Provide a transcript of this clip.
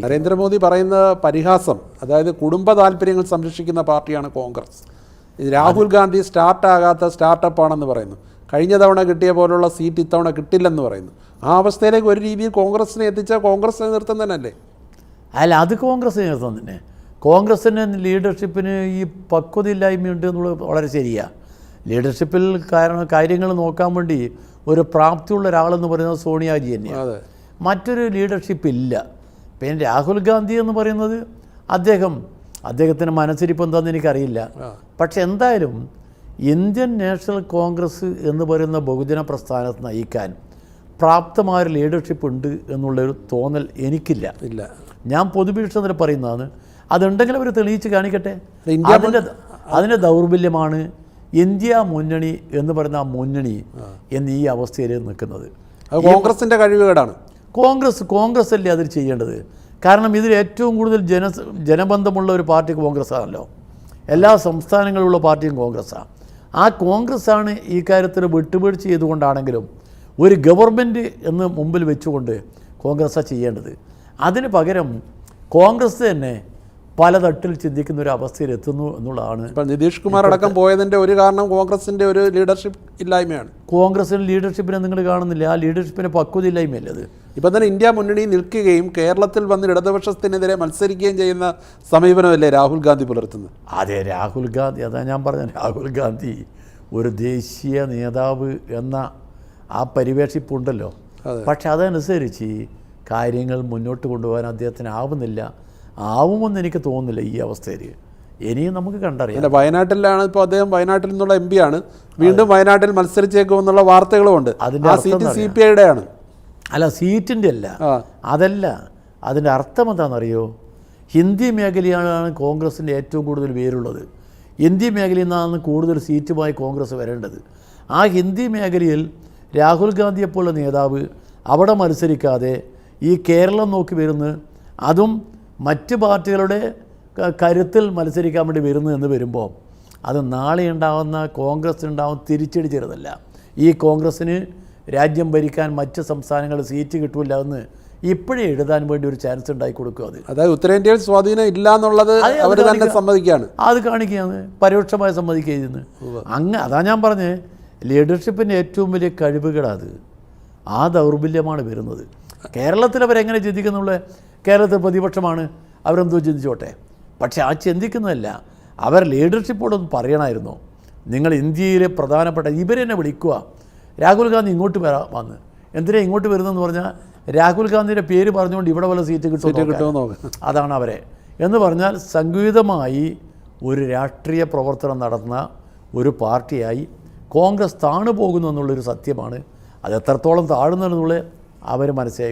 നരേന്ദ്രമോദി പറയുന്ന പരിഹാസം അതായത് കുടുംബ താല്പര്യങ്ങൾ സംരക്ഷിക്കുന്ന പാർട്ടിയാണ് കോൺഗ്രസ്. ഇത് രാഹുൽ ഗാന്ധി സ്റ്റാർട്ടാകാത്ത സ്റ്റാർട്ടപ്പ് ആണെന്ന് പറയുന്നു. കഴിഞ്ഞ തവണ കിട്ടിയ പോലുള്ള സീറ്റ് ഇത്തവണ കിട്ടില്ലെന്ന് പറയുന്നു. ആ അവസ്ഥയിലേക്ക് ഒരു രീതിയിൽ കോൺഗ്രസിനെ എത്തിച്ച കോൺഗ്രസ് നേതൃത്വം തന്നെയല്ലേ? അല്ല അത് കോൺഗ്രസ് നേതൃത്വം തന്നെ. കോൺഗ്രസിന് ലീഡർഷിപ്പിന് ഈ പക്വതയില്ലായ്മയുണ്ട് എന്നുള്ളത് വളരെ ശരിയാണ് ലീഡർഷിപ്പിൽ കാരണം കാര്യങ്ങൾ നോക്കാൻ വേണ്ടി ഒരു പ്രാപ്തിയുള്ള ഒരാളെന്ന് പറയുന്നത് സോണിയാജി തന്നെയാണ് മറ്റൊരു ലീഡർഷിപ്പ് ഇല്ല. പിന്നെ രാഹുൽ ഗാന്ധി എന്ന് പറയുന്നത് അദ്ദേഹം അദ്ദേഹത്തിന്റെ മനസ്സിരിപ്പ് എന്താണെന്ന് എനിക്കറിയില്ല. പക്ഷെ എന്തായാലും ഇന്ത്യൻ നാഷണൽ കോൺഗ്രസ് എന്ന് പറയുന്ന ബഹുജന പ്രസ്ഥാനത്ത് നയിക്കാൻ പ്രാപ്തമായ ലീഡർഷിപ്പ് ഉണ്ട് എന്നുള്ളൊരു തോന്നൽ എനിക്കില്ല. ഇല്ല. ഞാൻ പൊതുവീക്ഷണത്തിൽ പറയുന്നതാണ് അതുണ്ടെങ്കിൽ അവർ തെളിയിച്ച് കാണിക്കട്ടെ. അതിന്റെ അതിന്റെ ദൗർബല്യമാണ് ഇന്ത്യ മുന്നണി എന്ന് പറയുന്ന ആ മുന്നണി എന്ന് ഈ അവസ്ഥയിൽ നിൽക്കുന്നത്. കോൺഗ്രസിന്റെ കഴിവുകേടാണ്. കോൺഗ്രസ് കോൺഗ്രസ് അല്ലേ അതിൽ ചെയ്യേണ്ടത്? കാരണം ഇതിൽ ഏറ്റവും കൂടുതൽ ജന ജനബന്ധമുള്ള ഒരു പാർട്ടി കോൺഗ്രസ് ആണല്ലോ എല്ലാ സംസ്ഥാനങ്ങളിലുള്ള പാർട്ടിയും കോൺഗ്രസ്സാണ് ആ കോൺഗ്രസ്സാണ് ഈ കാര്യത്തിൽ വിട്ടുവീഴ്ച ചെയ്തുകൊണ്ടാണെങ്കിലും ഒരു ഗവൺമെന്റ് എന്ന് മുമ്പിൽ വെച്ചുകൊണ്ട് കോൺഗ്രസ്സാണ് ചെയ്യേണ്ടത്. അതിന് പകരം കോൺഗ്രസ് തന്നെ പല തട്ടിൽ ചിന്തിക്കുന്ന ഒരു അവസ്ഥയിൽ എത്തുന്നു എന്നുള്ളതാണ് ഇപ്പൊ നിതീഷ് കുമാർ അടക്കം പോയതിന്റെ ഒരു കാരണം കോൺഗ്രസിന്റെ ഒരു ലീഡർഷിപ്പ് ഇല്ലായ്മയാണ്. കോൺഗ്രസിന് ലീഡർഷിപ്പിനെ നിങ്ങൾ കാണുന്നില്ല. ആ ലീഡർഷിപ്പിന് പക്വതയില്ലായ്മയല്ലേ അത്? ഇപ്പം തന്നെ ഇന്ത്യ മുന്നണി നിൽക്കുകയും കേരളത്തിൽ വന്ന് ഇടതുപക്ഷത്തിനെതിരെ മത്സരിക്കുകയും ചെയ്യുന്ന സമീപനമല്ലേ രാഹുൽ ഗാന്ധി പുലർത്തുന്നത്? അതെ രാഹുൽ ഗാന്ധി അതാ ഞാൻ പറഞ്ഞ രാഹുൽ ഗാന്ധി ഒരു ദേശീയ നേതാവ് എന്ന ആ പരിവേഷിപ്പുണ്ടല്ലോ. പക്ഷെ അതനുസരിച്ച് കാര്യങ്ങൾ മുന്നോട്ട് കൊണ്ടുപോകാൻ അദ്ദേഹത്തിന് ആവുന്നില്ല. ആവുമെന്ന് എനിക്ക് തോന്നുന്നില്ല ഈ അവസ്ഥയിൽ. ഇനിയും നമുക്ക് കണ്ടറിയാം. അല്ല വയനാട്ടിലാണ് ഇപ്പോൾ അദ്ദേഹം വയനാട്ടിൽ നിന്നുള്ള എം പി ആണ്. വീണ്ടും വയനാട്ടിൽ മത്സരിച്ചേക്കുമെന്നുള്ള വാർത്തകളുമുണ്ട് അർത്ഥം സീറ്റ് സി പി ഐയുടെ ആണ് അല്ല സീറ്റിന്റെ അല്ല. അതല്ല അതിന്റെ അർത്ഥം എന്താണെന്നറിയോ? ഹിന്ദി മേഖലയാണ് കോൺഗ്രസിന്റെ ഏറ്റവും കൂടുതൽ പേരുള്ളത് ഹിന്ദി മേഖലയിൽ നിന്നാണ് കൂടുതൽ സീറ്റുമായി കോൺഗ്രസ് വരേണ്ടത്. ആ ഹിന്ദി മേഖലയിൽ രാഹുൽ ഗാന്ധിയെപ്പോലുള്ള നേതാവ് അവിടെ മത്സരിക്കാതെ ഈ കേരളം നോക്കി വരുന്ന അതും മറ്റ് പാർട്ടികളുടെ കരുത്തിൽ മത്സരിക്കാൻ വേണ്ടി വരുന്നു എന്ന് വരുമ്പോൾ അത് നാളെ ഉണ്ടാകുന്ന കോൺഗ്രസ് ഉണ്ടാകുന്ന തിരിച്ചടി ചെറുതല്ല ഈ കോൺഗ്രസ്സിന് രാജ്യം ഭരിക്കാൻ മറ്റ് സംസ്ഥാനങ്ങൾ സീറ്റ് കിട്ടൂല എന്ന് ഇപ്പോഴേ എഴുതാൻ വേണ്ടി ഒരു ചാൻസ് ഉണ്ടായി കൊടുക്കുക അത് അതായത് ഉത്തരേന്ത്യയിൽ സ്വാധീനം ഇല്ല എന്നുള്ളത് അവർ തന്നെ സമ്മതിക്കുകയാണ്. അത് കാണിക്കുകയാണ്. പരോക്ഷമായി സമ്മതിക്കുകയാണ് അങ്ങ് അതാ ഞാൻ പറഞ്ഞത് ലീഡർഷിപ്പിന്റെ ഏറ്റവും വലിയ കഴിവുകളത് ആ ദൗർബല്യമാണ് വരുന്നത്. കേരളത്തിൽ അവരെങ്ങനെ ചിന്തിക്കുന്നുള്ള കേരളത്തിൽ പ്രതിപക്ഷമാണ് അവരെന്തോ ചിന്തിച്ചോട്ടെ. പക്ഷേ ആ ചിന്തിക്കുന്നതല്ല. അവർ ലീഡർഷിപ്പോടൊന്ന് പറയണമായിരുന്നു. നിങ്ങൾ ഇന്ത്യയിലെ പ്രധാനപ്പെട്ട ഇവരെന്നെ വിളിക്കുക. രാഹുൽ ഗാന്ധി ഇങ്ങോട്ട് വരാ വന്ന്. എന്തിനാ ഇങ്ങോട്ട് വരുന്നതെന്ന് പറഞ്ഞാൽ രാഹുൽ ഗാന്ധിയുടെ പേര് പറഞ്ഞുകൊണ്ട് ഇവിടെ വല്ല സീറ്റ് കിട്ടുമോ അതാണ് അവരെ. എന്ന് പറഞ്ഞാൽ സംഗീതമായി ഒരു രാഷ്ട്രീയ പ്രവർത്തനം നടത്തുന്ന ഒരു പാർട്ടിയായി കോൺഗ്രസ് താണു പോകുന്നു എന്നുള്ളൊരു സത്യമാണ്. അത് എത്രത്തോളം താഴുന്നു എന്നുള്ളത് അവർ മനസ്സിലാക്കി